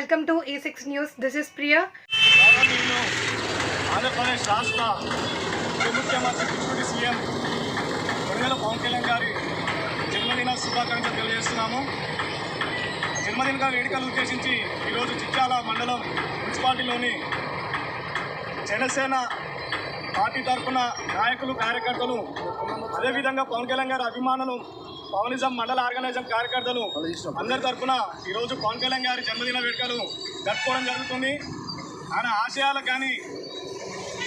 Welcome to ఈ six news this is Priya Andhra Pradesh రాష్ట్ర ముఖ్యమంత్రి డిప్యూటీ సీఎం కొనగల పవన్ కళ్యాణ్ గారి జన్మదిన శుభాకాంక్షలు తెలియజేస్తున్నాము. జన్మదిన వేడుకలు ఉద్దేశించి ఈరోజు చిట్యాల మండలం మున్సిపాలిటీలోని జనసేన పార్టీ తరఫున నాయకులు కార్యకర్తలు అదేవిధంగా పవన్ కళ్యాణ్ గారి అభిమానులు పవనిజం మండల ఆర్గనైజం కార్యకర్తలు అందరి తరఫున ఈరోజు పవన్ కళ్యాణ్ గారి జన్మదిన వేడుకలు జరుపుకోవడం జరుగుతుంది. ఆయన ఆశయాలు కానీ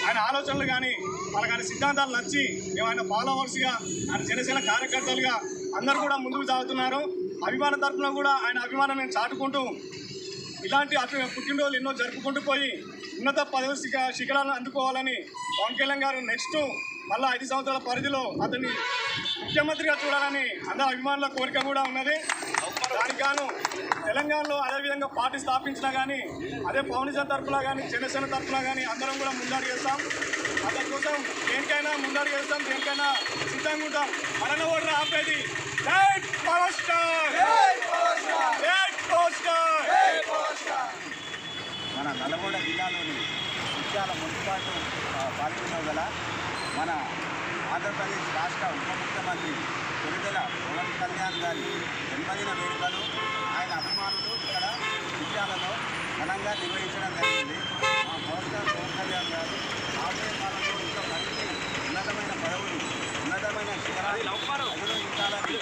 ఆయన ఆలోచనలు కానీ వాళ్ళకి ఆయన సిద్ధాంతాలు నచ్చి మేము ఆయన ఫాలోవర్స్గా ఆయన జనసేన కార్యకర్తలుగా అందరూ కూడా ముందుకు సాగుతున్నారు. అభిమాన తరఫున కూడా ఆయన అభిమానం మేము చాటుకుంటూ ఇలాంటి అతని పుట్టినరోజులు ఎన్నో జరుపుకుంటూ పోయి ఉన్నత పదవి శిఖ శిఖరాలను అందుకోవాలని పవన్ కళ్యాణ్ గారు నెక్స్ట్ మళ్ళీ ఐదు సంవత్సరాల పరిధిలో అతన్ని ముఖ్యమంత్రిగా చూడాలని అందరి అభిమానుల కోరిక కూడా ఉన్నది. దానికి గాను తెలంగాణలో అదేవిధంగా పార్టీ స్థాపించినా కానీ అదే పవనిజం తరఫున కానీ జనసేన తరఫున కానీ అందరం కూడా ముందడు చేస్తాం అతని దేనికైనా ముందడు చేస్తాం దేనికైనా సిద్ధంగా ఉంటాం. మరణ ఓటర్ ఆపేది జై పవర్ స్టార్ జై పవర్ స్టార్ మన నల్గొండ జిల్లాలోని జిల్లాల మున్సిపాలిటీ పాల్గొనడం గల మన ఆంధ్రప్రదేశ్ రాష్ట్ర ఉప ముఖ్యమంత్రి తొలిదల పవన్ కళ్యాణ్ గారి జన్మదిన వేడుకలు ఆయన అభిమానులు ఇక్కడ విషయాలలో ఘనంగా నిర్వహించడం జరిగింది. మా పవన్ పవన్ కళ్యాణ్ గారు రాబోయే కాలంలో ఇంకా మరిన్ని ఉన్నతమైన పదవులు ఉన్నతమైన శిఖరాలు అధిరోహించాలని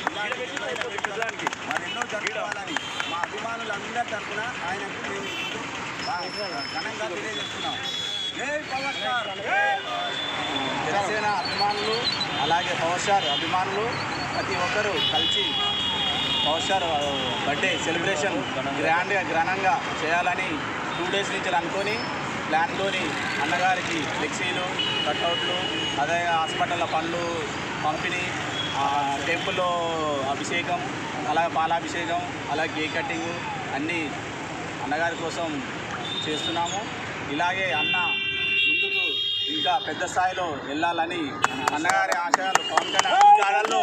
ఇలాంటి మరెన్నో జరుపుకోవాలని మా అభిమానులందరి తరఫున ఆయనకు మేము ఘనంగా తెలియజేస్తున్నాం. జనసేన అభిమానులు అలాగే పవర్ స్టార్ అభిమానులు ప్రతి ఒక్కరూ కలిసి పవర్ స్టార్ బర్త్డే సెలబ్రేషన్ గ్రాండ్గా ఘనంగా చేయాలని టూ డేస్ నుంచి అనుకొని ప్లాన్లోని అన్నగారికి ఫ్లెక్సీలు కట్అవుట్లు అదే హాస్పిటల్ పనులు పంపిణీ టెంపుల్లో అభిషేకం అలాగే పాలాభిషేకం అలాగే కేక్ కటింగ్ అన్నీ అన్నగారి కోసం చేస్తున్నాము. ఇలాగే అన్న ఇంకా పెద్ద స్థాయిలో వెళ్ళాలని అన్నగారి ఆశయాలు పవన్ కళ్యాణ్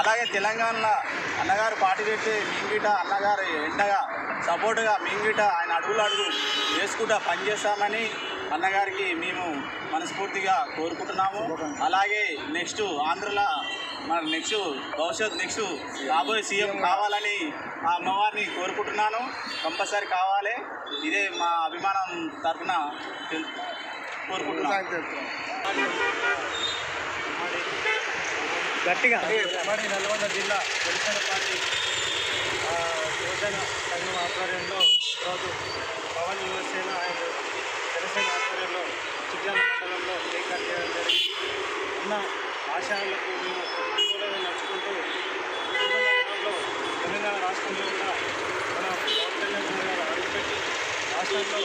అలాగే తెలంగాణలో అన్నగారు పార్టీ పెట్టి మింగిట అన్నగారు ఎండగా సపోర్టుగా మింగిట ఆయన అడుగులు అడుగు వేసుకుంటా పనిచేస్తామని అన్నగారికి మేము మనస్ఫూర్తిగా కోరుకుంటున్నాము. అలాగే నెక్స్ట్ ఆంధ్రలో మన నెక్స్ట్ భవిష్యత్ నెక్స్ట్ రాబోయే సీఎం కావాలని ఆ అమ్మవారిని కోరుకుంటున్నాను. కంపల్సరీ కావాలి. ఇదే మా అభిమానం తరఫున గట్టిగా. ఉమ్మడి నల్గొండ జిల్లా జనసేన పార్టీ యువజన సంఘం ఆధ్వర్యంలో ఈరోజు పవన్ యువసేన అండ్ జనసేన ఆధ్వర్యంలో చిట్యాల మండలంలో కట్ చేయడం జరిగింది. ఉన్న ఆశయాలకు మేము అనుకూలంగా నడుచుకుంటూ నగరంలో తెలంగాణ రాష్ట్రంలో ఉన్న మన పవన్ కళ్యాణ్ గారు అడుగుపెట్టి రాష్ట్రంలో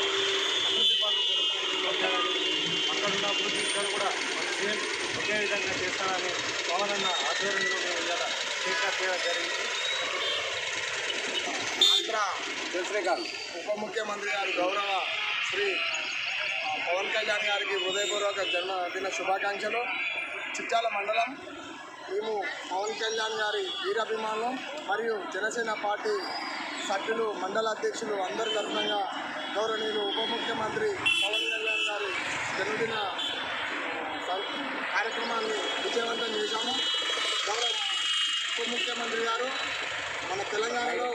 ఇద్దరు కూడా మన సీఎం ఒకే విధంగా చేస్తారని పవన్ అన్న ఆధ్వర్యంలో మేము ఇలా కేక్ చేయడం జరిగింది. ఆంధ్ర ఉప ముఖ్యమంత్రి గారు గౌరవ శ్రీ పవన్ కళ్యాణ్ గారికి హృదయపూర్వక జన్మదిన శుభాకాంక్షలు. చిట్టాల మండలం మేము పవన్ కళ్యాణ్ గారి వీరాభిమానులు మరియు జనసేన పార్టీ సభ్యులు మండల అధ్యక్షులు అందరి తరఫునంగా గౌరవనీయులు ఉప ముఖ్యమంత్రి పవన్ కళ్యాణ్ గారి జన్మదిన కార్యక్రమాన్ని విజయవంతం చేశాము. గౌరవ ఉప ముఖ్యమంత్రి గారు మన తెలంగాణలో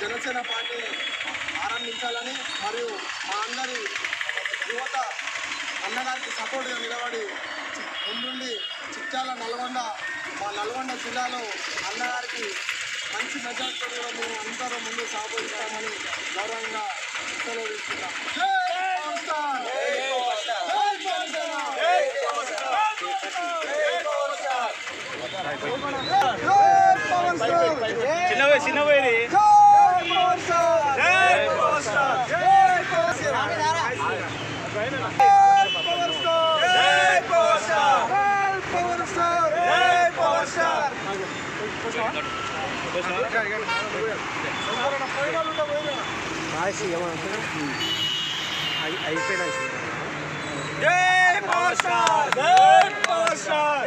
జనసేన పార్టీ ఆరంభించాలని మరియు మా అందరి యువత అన్నగారికి సపోర్ట్గా నిలబడి ముందుండి చిట్యాల నల్గొండ మా నల్గొండ జిల్లాలో అన్నగారికి మంచి మెజార్టీతో కూడా మేము అందరూ ముందు సాగుతామని గౌరవంగా సెలవు ఇస్తున్నాం జై పవన్ స్టార్! జై జనసేన! జై పవన్ స్టార్! జై పవన్ స్టార్! జై పవన్ స్టార్! చిన్నవే చిన్నవేది జై పవన్ స్టార్! జై పవన్ స్టార్!